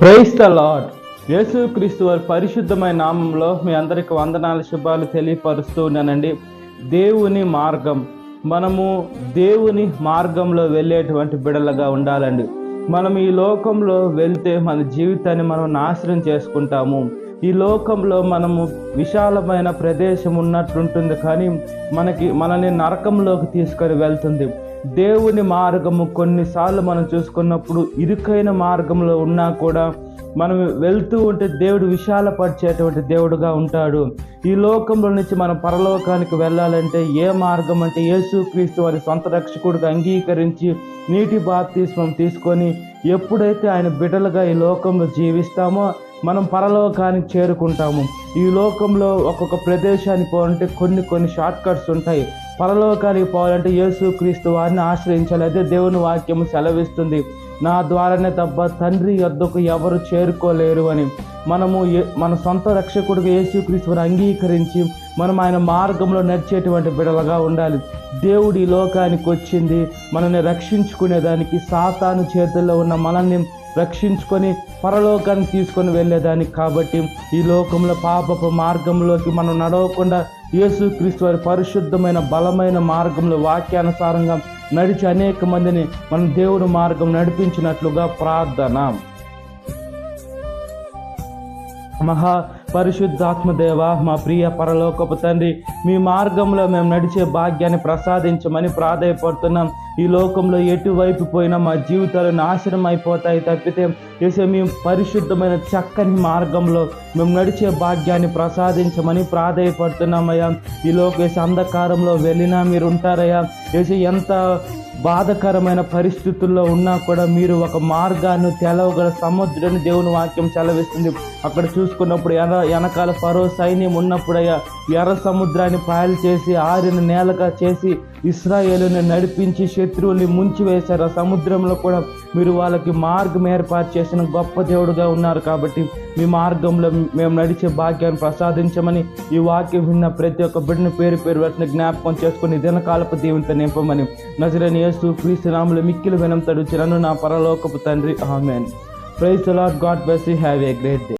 Price the lord యేసుక్రీస్తు వారి పరిశుద్ధమైన నామంలో మీ అందరికి వందనాల శుభాలు తెలియపరుస్తూ ఉన్నానండి. దేవుని మార్గం. మనము దేవుని మార్గంలో వెళ్ళేటువంటి బిడలుగా ఉండాలండి. మనం ఈ లోకంలో వెళ్తే మన జీవితాన్ని మనం నాశనం చేసుకుంటాము. ఈ లోకంలో మనము విశాలమైన ప్రదేశం ఉన్నట్లుంటుంది కానీ మనకి మనల్ని నరకంలోకి తీసుకొని వెళ్తుంది. దేవుని మార్గము కొన్నిసార్లు మనం చూసుకున్నప్పుడు ఇరుకైన మార్గంలో ఉన్నా కూడా మనం వెళ్తూ ఉంటే దేవుడు విశాలపరిచేటువంటి దేవుడుగా ఉంటాడు. ఈ లోకంలో నుంచి మనం పరలోకానికి వెళ్ళాలంటే ఏ మార్గం అంటే యేసుక్రీస్తు వారి సొంత రక్షకుడిగా అంగీకరించి నీటి బాప్తిస్మం తీసుకొని ఎప్పుడైతే ఆయన బిడ్డలుగా ఈ లోకంలో జీవిస్తామో మనం పరలోకానికి చేరుకుంటాము. ఈ లోకంలో ఒక్కొక్క ప్రదేశానికి పోవాలంటే కొన్ని కొన్ని షార్ట్ కట్స్ ఉంటాయి. పరలోకానికి పోవాలంటే యేసుక్రీస్తు వారిని ఆశ్రయించాలి అదే దేవుని వాక్యం సెలవిస్తుంది. నా ద్వారానే తప్ప తండ్రి యొద్దకు ఎవరు చేరుకోలేరు అని. మనము మన సొంత రక్షకుడిగా యేసుక్రీస్తుని అంగీకరించి మనం ఆయన మార్గంలో నడిచేటువంటి బిడలుగా ఉండాలి. దేవుడు ఈ లోకానికి వచ్చింది. మనల్ని రక్షించుకునేదానికి సాతాను చేతుల్లో ఉన్న మనల్ని రక్షించుకొని పరలోకానికి తీసుకొని వెళ్ళేదానికి కాబట్టి ఈ లోకంలో పాపపు మార్గంలోకి మనం నడవకుండా యేసుక్రీస్తు వారి పరిశుద్ధమైన బలమైన మార్గంలో వాక్యానుసారంగా నడిచి అనేక మందిని మనం దేవుని మార్గం నడిపించినట్లుగా ప్రార్థన. మహా పరిశుద్ధాత్మదేవ మా ప్రియ పరలోకపు తండ్రి మీ మార్గంలో మేము నడిచే భాగ్యాన్ని ప్రసాదించమని ప్రాధాయపడుతున్నాం. ఈ లోకంలో ఎటువైపు పోయినా మా జీవితాలు నాశనం అయిపోతాయి తప్పితే చేసే మీ పరిశుద్ధమైన చక్కని మార్గంలో మేము నడిచే భాగ్యాన్ని ప్రసాదించమని ప్రాధాయపడుతున్నామయ్యా ఈ లోకేసి అంధకారంలో వెళ్ళినా మీరు ఉంటారయ్యా. చేసి ఎంత బాధకరమైన పరిస్థితుల్లో ఉన్నా కూడా మీరు ఒక మార్గాన్ని తెలవగల సముద్రాన్ని దేవుని వాక్యం సెలవిస్తుంది. అక్కడ చూసుకున్నప్పుడు ఎన వెనకాల ఫరో సైన్యం ఉన్నప్పుడయ్యా ఎర్ర సముద్రాన్ని పాయలు చేసి ఆరిన నేలగా చేసి ఇస్రాయేలుని నడిపించి శత్రువుల్ని ముంచివేశారు. ఆ సముద్రంలో కూడా మీరు వాళ్ళకి మార్గం ఏర్పాటు చేసిన గొప్ప దేవుడుగా ఉన్నారు కాబట్టి మీ మార్గంలో మేము నడిచే భాగ్యాన్ని ప్రసాదించమని ఈ వాక్యం విన్న ప్రతి ఒక్క బిడ్డను పేరు పేరు వాటిని జ్ఞాపకం చేసుకుని దినకాలపు దీవునితో నింపమని నజరని యేసు క్రీస్తునాములు మిక్కిలు వినంతడు చిరను నా పరలోకపు తండ్రి. Amen. Praise lord god bless have a great day.